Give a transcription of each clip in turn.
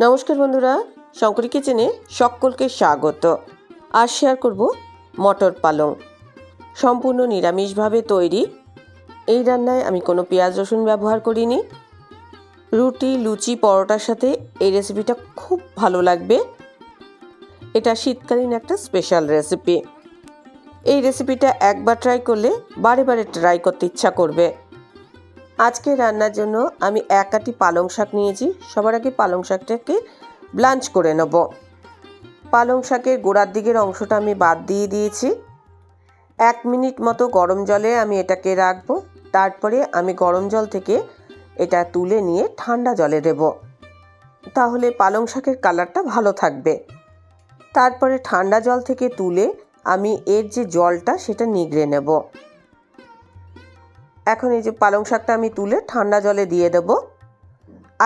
নমস্কার বন্ধুরা, শঙ্করী কিচেনে সকলকে স্বাগত। আর শেয়ার করব মটর পালং। সম্পূর্ণ নিরামিষভাবে তৈরি। এই রান্নায় আমি কোনো পেঁয়াজ রসুন ব্যবহার করিনি। রুটি, লুচি, পরোটার সাথে এই রেসিপিটা খুব ভালো লাগবে। এটা শীতকালীন একটা স্পেশাল রেসিপি এই রেসিপিটা একবার ট্রাই করলে বারে বারে ট্রাই করতে ইচ্ছা করবে। আজকে রান্নার জন্য আমি এক আটি পালং শাক নিয়েছি। সবার আগে পালং শাকটাকে ব্লাঞ্চ করে নেব। পালং শাকের গোড়ার দিকের অংশটা আমি বাদ দিয়ে দিয়েছি। এক মিনিট মতো গরম জলে আমি এটাকে রাখব। তারপরে আমি গরম জল থেকে এটা তুলে নিয়ে ঠান্ডা জলে দেব। তাহলে পালং শাকের কালারটা ভালো থাকবে। তারপরে ঠান্ডা জল থেকে তুলে আমি এর যে জলটা সেটা নিগড়ে নেব। এখন এই যে পালং শাকটা আমি তুলে ঠান্ডা জলে দিয়ে দেবো।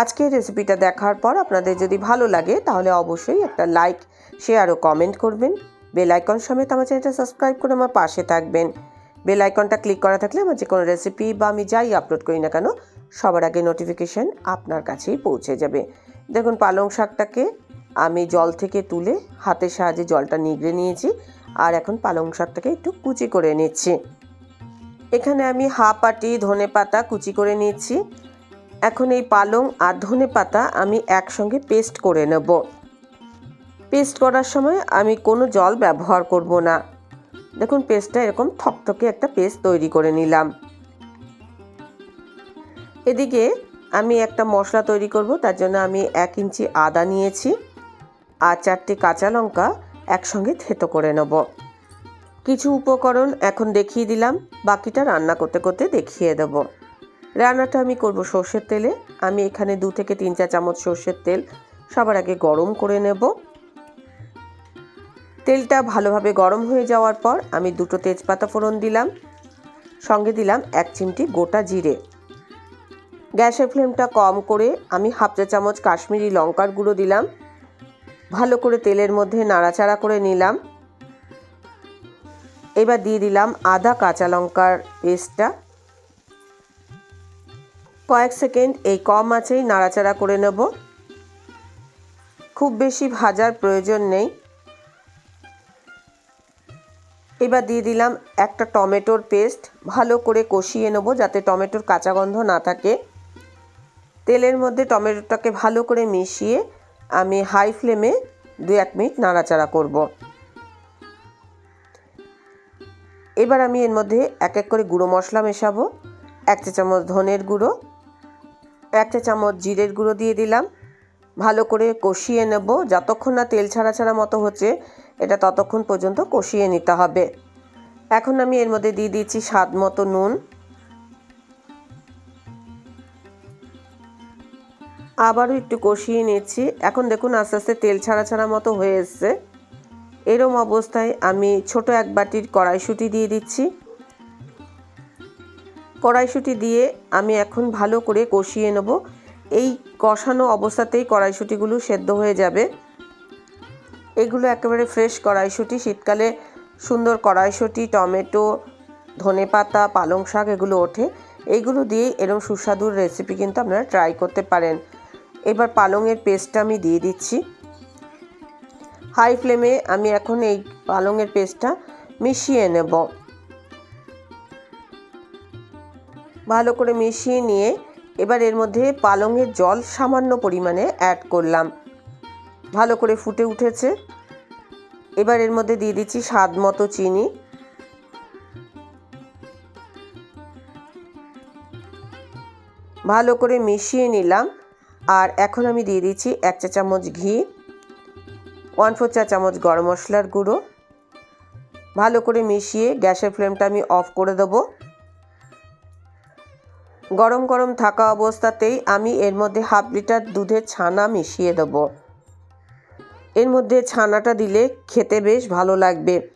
আজকের রেসিপিটা দেখার পর আপনাদের যদি ভালো লাগে, তাহলে অবশ্যই একটা লাইক, শেয়ার ও কমেন্ট করবেন। বেল আইকন সমেত আমার চ্যানেলটা সাবস্ক্রাইব করে আমার পাশে থাকবেন। বেল আইকনটা ক্লিক করা থাকলে আমার যে কোনো রেসিপি বা আমি যাই আপলোড করি না কেন, সবার আগে নোটিফিকেশান আপনার কাছেই পৌঁছে যাবে। দেখুন পালং শাকটাকে আমি জল থেকে তুলে হাতের সাহায্যে জলটা নিগড়ে নিয়েছি, আর এখন পালং শাকটাকে একটু কুচি করে নিচ্ছি। এখানে আমি হাফ আটি ধনে পাতা কুচি করে নিয়েছি। এখন এই পালং আর ধনে পাতা আমি একসঙ্গে পেস্ট করে নেব। পেস্ট করার সময় আমি কোনো জল ব্যবহার করব না। দেখুন, পেস্টটা এরকম থকথকে একটা পেস্ট তৈরি করে নিলাম। এদিকে আমি একটা মশলা তৈরি করব, তার জন্য আমি এক ইঞ্চি আদা নিয়েছি আর চারটি কাঁচা লঙ্কা একসঙ্গে থেতো করে নেব। কিছু উপকরণ এখন দেখিয়ে দিলাম, বাকিটা রান্না করতে করতে দেখিয়ে দেব। রান্নাটা আমি করব সর্ষের তেলে। আমি এখানে দু থেকে তিন চা চামচ সর্ষের তেল সবার আগে গরম করে নেব। তেলটা ভালোভাবে গরম হয়ে যাওয়ার পর আমি দুটো তেজপাতা ফোড়ন দিলাম, সঙ্গে দিলাম এক চিমটি গোটা জিরে। গ্যাসের ফ্লেমটা কম করে আমি হাফ চা চামচ কাশ্মীরি লঙ্কার গুঁড়ো দিলাম। ভালো করে তেলের মধ্যে নাড়াচাড়া করে নিলাম। এবার দিয়ে দিলাম আদা কাঁচা লঙ্কার পেস্টটা। কয়েক সেকেন্ড এই কম আঁচেই নাড়াচাড়া করে নেব। খুব বেশি ভাজার প্রয়োজন নেই। এবার দিয়ে দিলাম একটা টমেটোর পেস্ট। ভালো করে কষিয়ে নেব যাতে টমেটোর কাঁচা গন্ধ না থাকে। তেলের মধ্যে টমেটোটাকে ভালো করে মিশিয়ে আমি হাই ফ্লেমে দু এক মিনিট নাড়াচাড়া করব। এবার আমি এর মধ্যে এক এক করে গুঁড়ো মশলা মেশাবো। এক চা চামচ ধনের গুঁড়ো, এক চা চামচ জিরের গুঁড়ো দিয়ে দিলাম। ভালো করে কষিয়ে নেব। যতক্ষণ না তেল ছাড়া ছাড়া মতো হচ্ছে, এটা ততক্ষণ পর্যন্ত কষিয়ে নিতে হবে। এখন আমি এর মধ্যে দিয়ে দিচ্ছি স্বাদ মতো নুন। আবারও একটু কষিয়ে নিচ্ছি। এখন দেখুন আস্তে আস্তে তেল ছাড়া ছাড়া মতো হয়ে এসছে। এরম অবস্থায় আমি ছোট এক বাটির কড়াইশুঁটি দিয়ে দিচ্ছি। কড়াইশুঁটি দিয়ে আমি এখন ভালো করে কষিয়ে নেব। এই কষানো অবস্থাতেই কড়াইশুঁটিগুলো সেদ্ধ হয়ে যাবে। এগুলো একেবারে ফ্রেশ কড়াইশুঁটি, শীতকালে সুন্দর কড়াইশুঁটি, টমেটো ধনে পাতা পালং শাক এগুলো ওঠে। এইগুলো দিয়ে এরম সুস্বাদুর রেসিপি কিন্তু আপনারা ট্রাই করতে পারেন। এবার পালংয়ের পেস্টটা আমি দিয়ে দিচ্ছি। হাই ফ্লেমে আমি এখন এই পালংয়ের পেস্টটা মিশিয়ে নেব। ভালো করে মিশিয়ে নিয়ে এবার এর মধ্যে পালংয়ের জল সামান্য পরিমাণে অ্যাড করলাম। ভালো করে ফুটে উঠেছে। এবার এর মধ্যে দিয়ে দিচ্ছি স্বাদ মতো চিনি। ভালো করে মিশিয়ে নিলাম। আর এখন আমি দিয়ে দিচ্ছি এক চা চামচ ঘি। ওয়ান ফোর চা চামচ গরম মশলার গুঁড়ো। ভালো করে মিশিয়ে গ্যাসের ফ্লেমটা আমি অফ করে দেবো। গরম গরম থাকা অবস্থাতেই আমি এর মধ্যে হাফ লিটার দুধের ছানা মিশিয়ে দেব। এর মধ্যে ছানাটা দিলে খেতে বেশ ভালো লাগবে।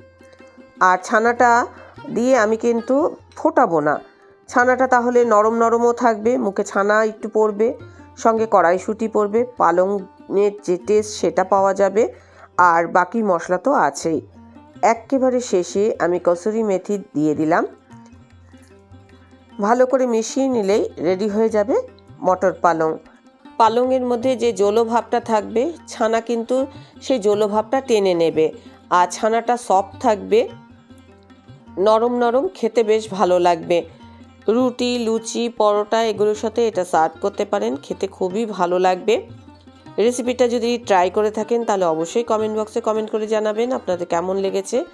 আর ছানাটা দিয়ে আমি কিন্তু ফোটাবো না। ছানাটা তাহলে নরম নরমও থাকবে, মুখে ছানা একটু পড়বে, সঙ্গে কড়াইশুঁটি পড়বে পালংয়ের যে টেস্ট সেটা পাওয়া যাবে, আর বাকি মশলা তো আছেই। একেবারে শেষে আমি কসুরি মেথি দিয়ে দিলাম। ভালো করে মিশিয়ে নিলেই রেডি হয়ে যাবে মটর পালং। পালংয়ের মধ্যে যে জলো ভাবটা থাকবে, ছানা কিন্তু সেই জলো ভাবটা টেনে নেবে, আর ছানাটা সফট থাকবে। নরম নরম খেতে বেশ ভালো লাগবে। রুটি, লুচি, পরোটা এগুলোর সাথে এটা সার্ভ করতে পারেন, খেতে খুবই ভালো লাগবে। রেসিপিটা যদি ট্রাই করে থাকেন, তাহলে অবশ্যই কমেন্ট বক্সে কমেন্ট করে জানাবেন আপনাদের কেমন লেগেছে।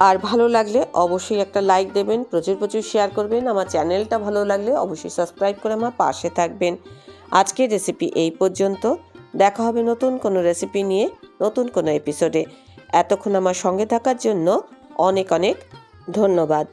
আর ভালো লাগলে অবশ্যই একটা লাইক দেবেন, প্রচুর প্রচুর শেয়ার করবেন। আমার চ্যানেলটা ভালো লাগলে অবশ্যই সাবস্ক্রাইব করে আমার পাশে থাকবেন। আজকের রেসিপি এই পর্যন্ত। দেখা হবে নতুন কোনো রেসিপি নিয়ে, নতুন কোনো এপিসোডে এতক্ষণ আমার সঙ্গে থাকার জন্য অনেক অনেক ধন্যবাদ।